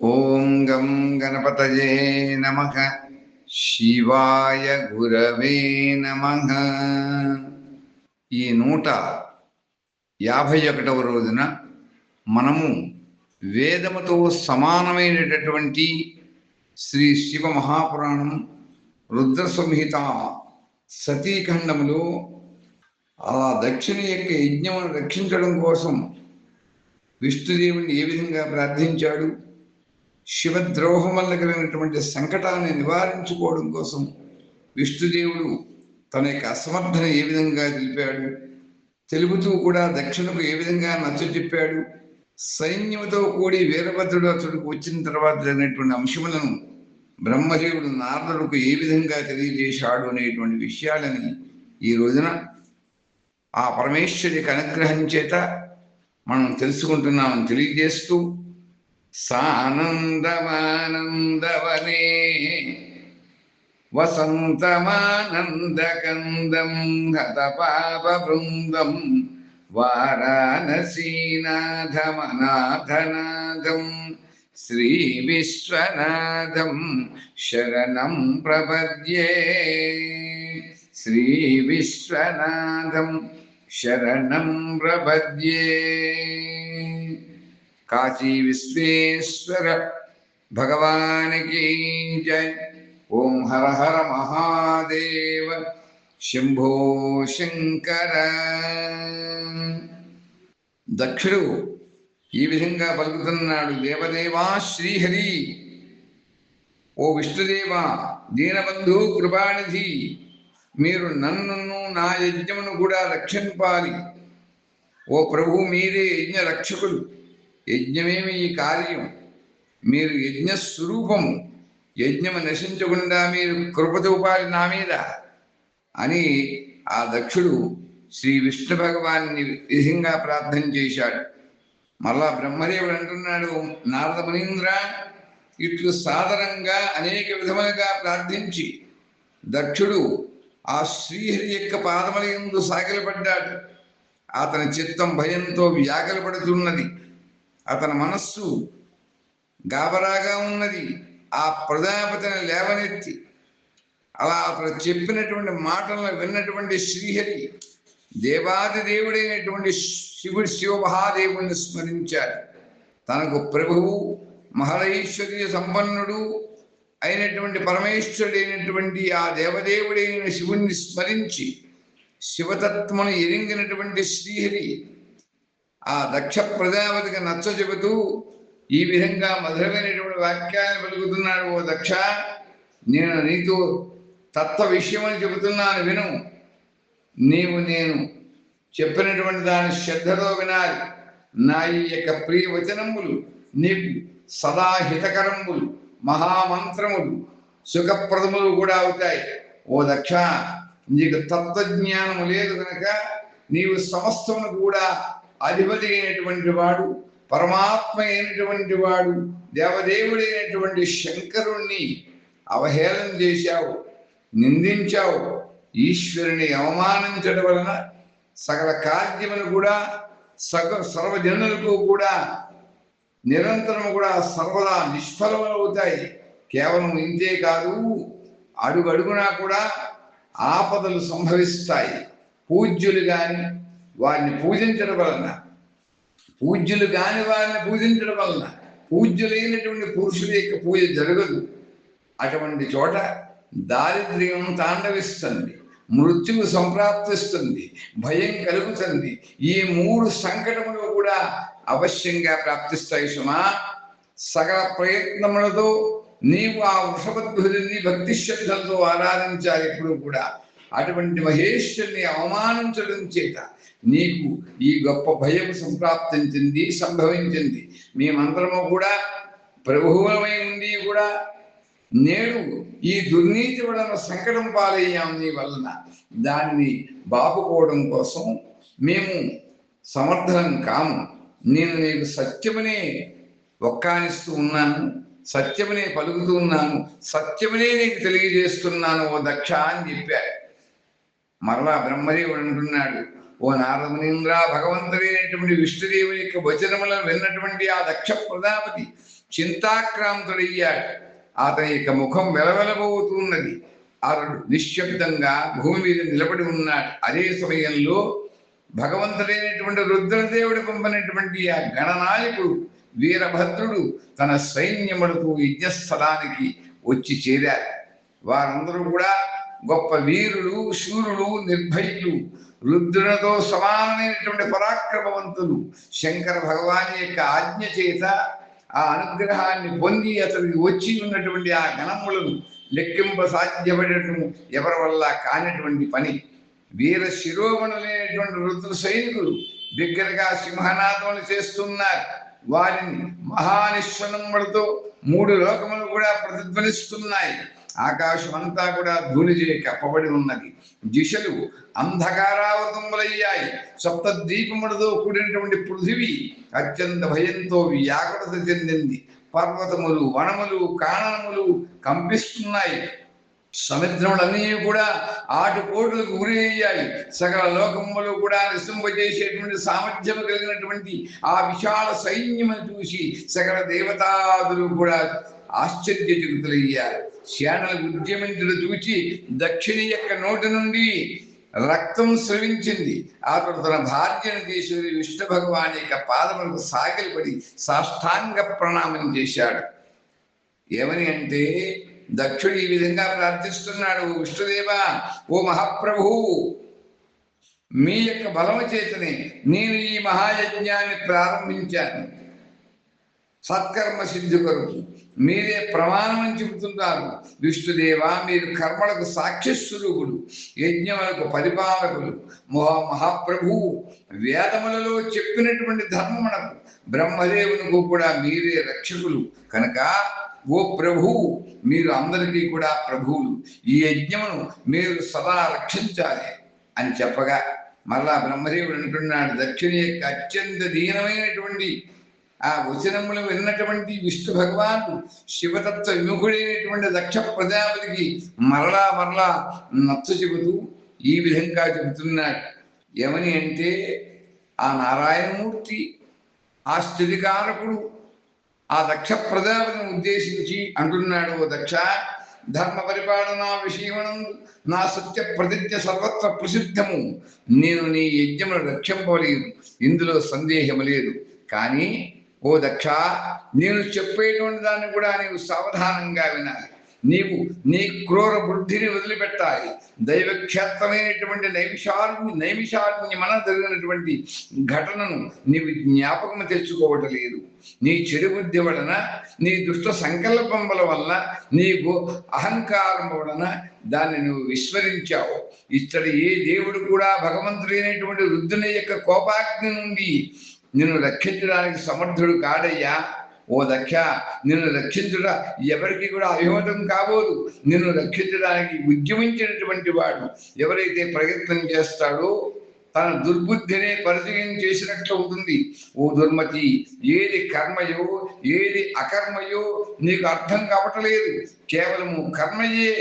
ఓం గం గణపతయే నమ. శివాయ గురవే నమ. ఈ నూట యాభై ఒకటవ రోజున మనము వేదముతో సమానమైనటువంటి శ్రీ శివ మహాపురాణం రుద్ర సంహిత సతీఖండములో అలా దక్షిణ యొక్క యజ్ఞమును రక్షించడం కోసం విష్ణుదేవుని ఏ విధంగా ప్రార్థించాడు? శివద్రోహం వల్ల కలిగినటువంటి సంకటాన్ని నివారించుకోవడం కోసం విష్ణుదేవుడు తన యొక్క అసమర్థన ఏ విధంగా తెలిపాడు? తెలుపుతూ కూడా దక్షిణకు ఏ విధంగా నచ్చ చెప్పాడు? సైన్యముతో కూడి వీరభద్రుడు అతడుకు వచ్చిన తర్వాత జరిగినటువంటి అంశములను బ్రహ్మదేవుడు నారదుడుకు ఏ విధంగా తెలియజేశాడు అనేటువంటి విషయాలని ఈ రోజున ఆ పరమేశ్వరి అనుగ్రహం చేత మనం తెలుసుకుంటున్నామని తెలియజేస్తూ సానందమానందవనే. వసంతమానందకందం హతపాప బృందం వారాణసీనాథమనాథనాథం శ్రీ విశ్వనాథం శరణం ప్రపద్యే. శ్రీ విశ్వనాథం శరణం ప్రపద్యే. కాశీ విశ్వేశ్వర భగవానికి జయ ఓం హర హర మహాదేవ శంభో శంకర. దక్షుడు ఈ విధంగా పలుకుతున్నాడు దేవదేవా శ్రీహరి! ఓ విష్ణుదేవ దీనబంధు కృపానిధి మీరు నన్ను నా యజ్ఞమును కూడా రక్షింపాలి. ఓ ప్రభు మీరే యజ్ఞ రక్షకులు యజ్ఞమేమి ఈ కార్యం? మీరు యజ్ఞ స్వరూపము యజ్ఞము నశించకుండా మీరు కృపతూపాలి నా మీద అని ఆ దక్షుడు శ్రీ విష్ణు భగవాన్ని విధంగా ప్రార్థన చేశాడు. మళ్ళా బ్రహ్మదేవుడు అంటున్నాడు నారద మునీంద్ర ఇట్లు సాధారణంగా అనేక విధములుగా ప్రార్థించి. దక్షుడు ఆ శ్రీహరి యొక్క పాదముల ఎందు సాగిలపడ్డాడు. అతని చిత్తం భయంతో వ్యాకలపడుతున్నది. అతని మనస్సు గాబరాగా ఉన్నది. ఆ ప్రజాపతిని లేవనెత్తి అలా అతను చెప్పినటువంటి మాటలను విన్నటువంటి శ్రీహరి దేవాది దేవుడైనటువంటి శివుడు శివమహాదేవుని స్మరించాడు తనకు ప్రభువు మహరైశ్వర్య సంపన్నుడు అయినటువంటి పరమేశ్వరుడైనటువంటి ఆ దేవదేవుడైన శివుణ్ణి స్మరించి శివతత్వను ఎరింగినటువంటి శ్రీహరి ఆ దక్ష ప్రజాపతికి నచ్చ చెబుతూ ఈ విధంగా మధురమైనటువంటి వాక్యాన్ని పలుకుతున్నాడు ఓ దక్ష. నేను నీతో తత్వ విషయం అని చెబుతున్నాను విను. నీవు నేను చెప్పినటువంటి దాని శ్రద్ధతో వినాలి. నా ఈ యొక్క ప్రియ వచనములు నీకు సదా హితకరంబులు మహామంత్రములు సుఖప్రదములు కూడా అవుతాయి. ఓ దక్ష నీకు తత్వజ్ఞానము లేదు కనుక నీవు సమస్తమును కూడా అధిపతి అయినటువంటి వాడు పరమాత్మ అయినటువంటి వాడు దేవదేవుడైనటువంటి శంకరుణ్ణి అవహేళన చేశావు నిందించావు ఈశ్వరుని అవమానించడం వలన సకల కార్యములు కూడా సగ సర్వజనులకు కూడా నిరంతరం కూడా సర్వదా నిష్ఫలమవుతాయి. కేవలం ఇంతే కాదు అడుగు అడుగునా కూడా ఆపదలు సంభవిస్తాయి. పూజ్యులు కానీ వారిని పూజించడం వలన. పూజ్యులు కాని వారిని పూజించడం వలన. పూజ్యులైనటువంటి పురుషుల యొక్క పూజ జరగదు. అటువంటి చోట దారిద్ర్యం తాండవిస్తుంది. మృత్యువు సంప్రాప్తిస్తుంది. భయం కలుగుతుంది. ఈ మూడు సంకటములు కూడా అవశ్యంగా ప్రాప్తిస్తాయి సుమా. సకల ప్రయత్నములతో నీవు ఆ వృషభద్భుడిని భక్తి శ్రద్ధలతో ఆరాధించాలి ఎప్పుడు కూడా. అటువంటి మహేశ్వరుని అవమానించడం చేత నీకు ఈ గొప్ప భయం సంప్రాప్తించింది సంభవించింది. మేమందరము కూడా ప్రభువులమై ఉండి కూడా నేడు ఈ దుర్నీతి వలన సంకటం పాలయ్యాం నీ వలన. దాన్ని బాపుకోవడం కోసం మేము సమర్థనం కాము. నేను నీకు సత్యమనే ఒక్కానిస్తూ ఉన్నాను సత్యమనే పలుకుతూ ఉన్నాను సత్యమనే నీకు తెలియజేస్తున్నాను ఓ దక్ష అని చెప్పారు. మరలా బ్రహ్మదేవుడు అంటున్నాడు ఓ నారదమునింద్ర భగవంతుడైనటువంటి విష్ణుదేవుని యొక్క వచనములను విన్నటువంటి ఆ దక్ష ప్రజాపతి చింతాక్రాంతుడయ్యాడు. అతని యొక్క ముఖం వెలవెలబోతున్నది. అతడు నిశ్శబ్దంగా భూమి మీద నిలబడి ఉన్నాడు. అదే సమయంలో భగవంతుడైనటువంటి రుద్రదేవుడు పంపినటువంటి ఆ గణనాయకుడు వీరభద్రుడు తన సైన్యములతో యజ్ఞస్థలానికి వచ్చి చేరారు. వారందరూ కూడా గొప్ప వీరులు శూరులు నిర్భయులు రుద్రునితో సమానమైనటువంటి పరాక్రమవంతులు శంకర భగవాన్ యొక్క ఆజ్ఞ చేత ఆ అనుగ్రహాన్ని పొంది అతనికి వచ్చి ఉన్నటువంటి ఆ గణములను లెక్కింప సాధ్యపడటం ఎవరి వల్ల కానిటువంటి పని. వీర శిరోమణులైనటువంటి రుద్ర సైనికులు దగ్గరగా సింహనాదములు చేస్తున్నారు. వారిని మహానిశ్వనములతో మూడు లోకములు కూడా ప్రతిధ్వనిస్తున్నాయి. ఆకాశం అంతా కూడా ధూళిచే కప్పబడి ఉన్నది. దిశలు అంధకారావృతములయ్యాయి. సప్త దీపములతో కూడినటువంటి పృథివీ అత్యంత భయంతో వ్యాకులత చెందింది. పర్వతములు వనములు కాణములు కంపిస్తున్నాయి. సముద్రములన్నీ కూడా ఆటుపోటులకు గురి అయ్యాయి సకల లోకములు కూడా నిశింపజేసేటువంటి సామర్థ్యం కలిగినటువంటి ఆ విశాల సైన్యమును చూసి సకల దేవతాదులు కూడా ఆశ్చర్యచకితులయ్యారు. సేనలు ఉద్యమించడం చూచి దక్షిణ యొక్క నోటి నుండి రక్తం స్రవించింది. అతడు తన భార్యను తీసుకుని విష్ణు భగవాన్ యొక్క పాదములకు సాగిలపడి సాష్టాంగ ప్రణామం చేశాడు. ఏమని అంటే దక్షుడు ఈ విధంగా ప్రార్థిస్తున్నాడు "ఓ విష్ణుదేవా ఓ మహాప్రభు మీ యొక్క బలము చేతనే నేను ఈ మహాయజ్ఞాన్ని ప్రారంభించాను. సత్కర్మ సిద్ధి కొరకు మీరే ప్రమాణం అని చెబుతున్నారు విష్ణుదేవ మీరు కర్మలకు సాక్ష్యస్వరూపుడు యజ్ఞములకు పరిపాలకులు మహా మహాప్రభువు వేదములలో చెప్పినటువంటి ధర్మమునకు బ్రహ్మదేవునికు కూడా మీరే రక్షకులు. కనుక ఓ ప్రభువు మీరు అందరికీ కూడా ప్రభువులు. ఈ యజ్ఞమును మీరు సదా రక్షించాలి అని చెప్పగా మరలా బ్రహ్మదేవుడు అంటున్నాడు దక్షిణ యొక్క అత్యంత దీనమైనటువంటి ఆ వచనములు విన్నటువంటి విష్ణు భగవానుడు శివతత్వ విముఖుడైనటువంటి దక్ష ప్రజాపతికి మరలా మరలా నచ్చ చెబుతూ ఈ విధంగా చెబుతున్నాడు. ఏమని అంటే ఆ నారాయణమూర్తి ఆ స్థితికారకుడు ఆ దక్ష ప్రజాపతిని ఉద్దేశించి అంటున్నాడు ఓ దక్ష ధర్మ పరిపాలన విషయమును నా సత్య ప్రతిజ్ఞ సర్వత్ర ప్రసిద్ధము. నేను నీ యజ్ఞమును రక్షింపలేదు ఇందులో సందేహము లేదు. కానీ ఓ దక్ష నేను చెప్పేటువంటి దాన్ని కూడా నీవు సావధానంగా వినాలి. నీవు నీ క్రూర బుద్ధిని వదిలిపెట్టాలి. దైవక్షేత్రమైనటువంటి నైమిషార్ని నైమిషార్ని మన జరిగినటువంటి ఘటనను నీవు జ్ఞాపకం తెచ్చుకోవటం లేదు. నీ చెడు బుద్ధి వలన నీ దుష్ట సంకల్పముల వలన నీకు అహంకారం వలన దాన్ని నువ్వు విస్మరించావు. ఇచ్చడి ఏ దేవుడు కూడా భగవంతుడైనటువంటి వృద్ధుని యొక్క కోపాగ్ని నుండి నిన్ను రక్షించడానికి సమర్థుడు కాడయ్యా ఓ దక్ష నిన్ను రక్షించుట ఎవరికి కూడా అభిమతం కాబోదు. నిన్ను రక్షించడానికి ఉద్యమించినటువంటి వాడు ఎవరైతే ప్రయత్నం చేస్తాడో తన దుర్బుద్ధినే పరిచయం చేసినట్లు అవుతుంది ఓ దుర్మతి ఏది కర్మయో ఏది అకర్మయో నీకు అర్థం కావటలేదు. కేవలము కర్మయే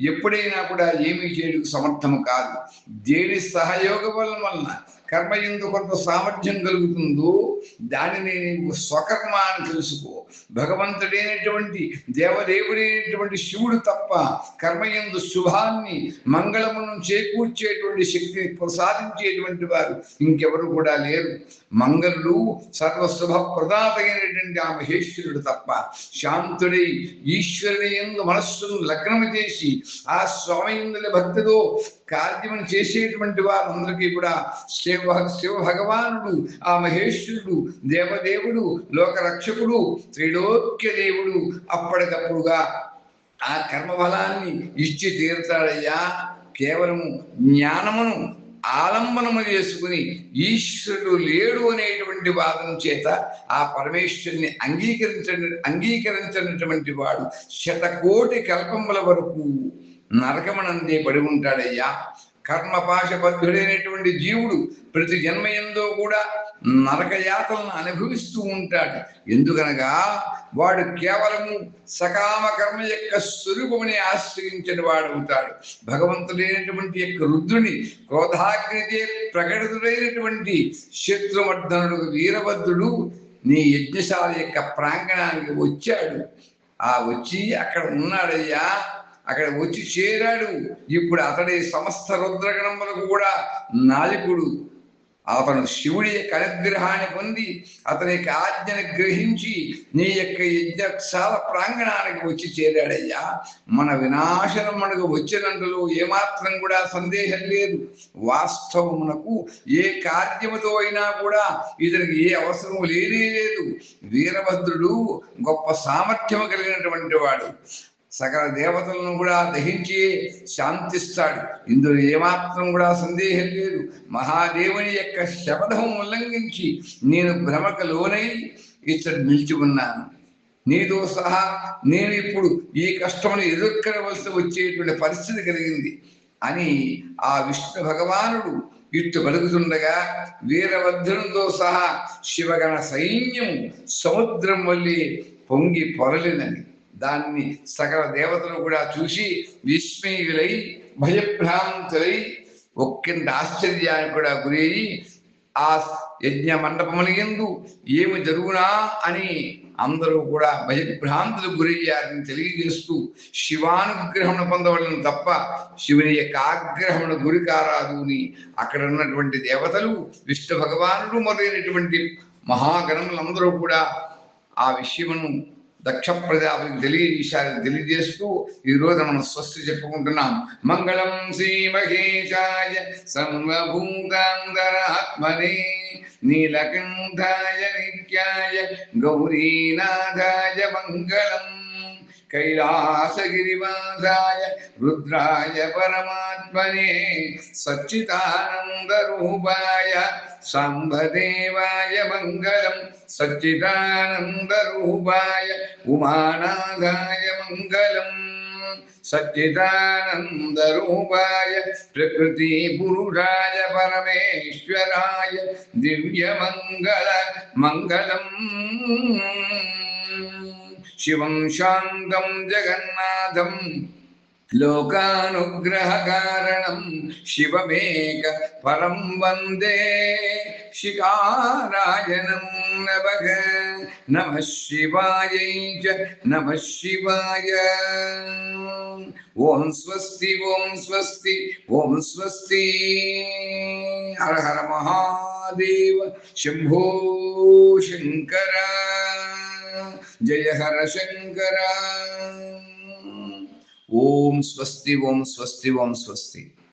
ఎప్పుడైనా కూడా ఏమీ చేయడానికి సమర్థము కాదు. దేని సహయోగం వలన వలన కర్మ ఎందు కొంత సామర్థ్యం కలుగుతుందో దానిని నీవు స్వకర్మ అని తెలుసుకో. భగవంతుడైనటువంటి దేవదేవుడైనటువంటి శివుడు తప్ప కర్మ ఎందు శుభాన్ని మంగళమును చేకూర్చేటువంటి శక్తిని ప్రసాదించేటువంటి వారు ఇంకెవరు కూడా లేరు. మంగళుడు సర్వశుభ ప్రదాతైనటువంటి ఆ మహేశ్వరుడు తప్ప శాంతుడై ఈశ్వరుని ఎందు మనస్సును లగ్నము చేసి ఆ స్వామి భక్తితో కార్యమును చేసేటువంటి వారందరికీ కూడా శివ శివ భగవానుడు ఆ మహేశ్వరుడు దేవదేవుడు లోకరక్షకుడు త్రిలోక్య దేవుడు అప్పటికప్పుడుగా ఆ కర్మఫలాన్ని ఇచ్చి తీరుతాడయ్యా. కేవలము జ్ఞానమును ఆలంబనము చేసుకుని ఈశ్వరుడు లేడు అనేటువంటి వాదన చేత ఆ పరమేశ్వరుని అంగీకరించ అంగీకరించినటువంటి వాడు శతకోటి కల్పముల వరకు నరకమనందే పడి ఉంటాడయ్యా. కర్మపాశబద్ధుడైనటువంటి జీవుడు ప్రతి జన్మ కూడా నరకయాతలను అనుభవిస్తూ ఉంటాడు. ఎందుకనగా వాడు కేవలము సకామ కర్మ యొక్క స్వరూపముని ఆశ్రయించిన వాడవుతాడు. భగవంతుడైనటువంటి యొక్క రుద్రుని క్రోధాగ్నితే ప్రకటితుడైనటువంటి శత్రువర్ధనుడు వీరభద్రుడు నీ యజ్ఞశాల యొక్క ప్రాంగణానికి వచ్చాడు. ఆ వచ్చి అక్కడ ఉన్నాడయ్యా. అక్కడ వచ్చి చేరాడు. ఇప్పుడు అతడి సమస్త రుద్రగణములకు కూడా నాయకుడు అతను శివుడి యొక్క అనుగ్రహాన్ని పొంది అతని యొక్క ఆజ్ఞను గ్రహించి నీ యొక్క యజ్ఞశాల ప్రాంగణానికి వచ్చి చేరాడయ్యా. మన వినాశనం మనకు వచ్చినందులో ఏమాత్రం కూడా సందేహం లేదు. వాస్తవమునకు ఏ కార్యముతో అయినా కూడా ఇతనికి ఏ అవసరం లేనే లేదు. వీరభద్రుడు గొప్ప సామర్థ్యము కలిగినటువంటి వాడు. సకల దేవతలను కూడా దహించి శాంతిస్తాడు. ఇందులో ఏమాత్రం కూడా సందేహం లేదు. మహాదేవుని యొక్క శపథం ఉల్లంఘించి నేను భ్రమకు లోనై ఇతడు నిలిచి ఉన్నాను. నీతో సహా నేను ఇప్పుడు ఈ కష్టమును ఎదుర్కొనవలసి వచ్చేటువంటి పరిస్థితి కలిగింది అని ఆ విష్ణు భగవానుడు ఇట్టు బలుగుతుండగా వీరభద్రునితో సహా శివగణ సైన్యం సముద్రం వల్లి పొంగి పొరలినని దాన్ని సకల దేవతలు కూడా చూసి విస్మయులై భయభ్రాంతులై ఒక్కింత ఆశ్చర్యానికి కూడా గురయ్యి ఆ యజ్ఞ మండపములందు ఏమి జరుగునా అని అందరూ కూడా భయభ్రాంతులకు గురయ్యారని తెలియజేస్తూ శివానుగ్రహమును పొందవలను తప్ప శివుని యొక్క ఆగ్రహమును గురి కారాదు అని అక్కడ ఉన్నటువంటి దేవతలు విష్ణు భగవానుడు మొదలైనటువంటి మహాగణములందరూ కూడా ఆ విషయమును దక్ష ప్రజాపతికి తెలియజేశారని తెలియజేస్తూ ఈ రోజు మనం స్వస్తి చెప్పుకుంటున్నాం. మంగళం శ్రీ మహేశాయ సర్వభూతాంతరాత్మనే నీలకంఠాయ నిత్యాయ గౌరీనాథాయ మంగళం. कैलासगिरिवासाय रुद्राय परमात्मने सच्चिदानन्दरूपाय साम्बदेवाय मङ्गलम् सच्चिदानन्दरूपाय उमानादाय मङ्गलम् सच्चिदानन्दरूपाय प्रकृतिपुरुषाय परमेश्वराय दिव्यमङ्गल मङ्गलम् మంగళం శివం శాంతం జగన్నాథం లోకానుగ్రహకారణం శివమేక పరం వందే శికారాయణం నవగ నమ శివాయ నమ శివాయ ఓం స్వస్తి ఓం స్వస్తి ఓం స్వస్తి హర హర మహాదేవ శంభో శంకర జయ హర శంకర ఓం స్వస్తి ఓం స్వస్తి ఓం స్వస్తి.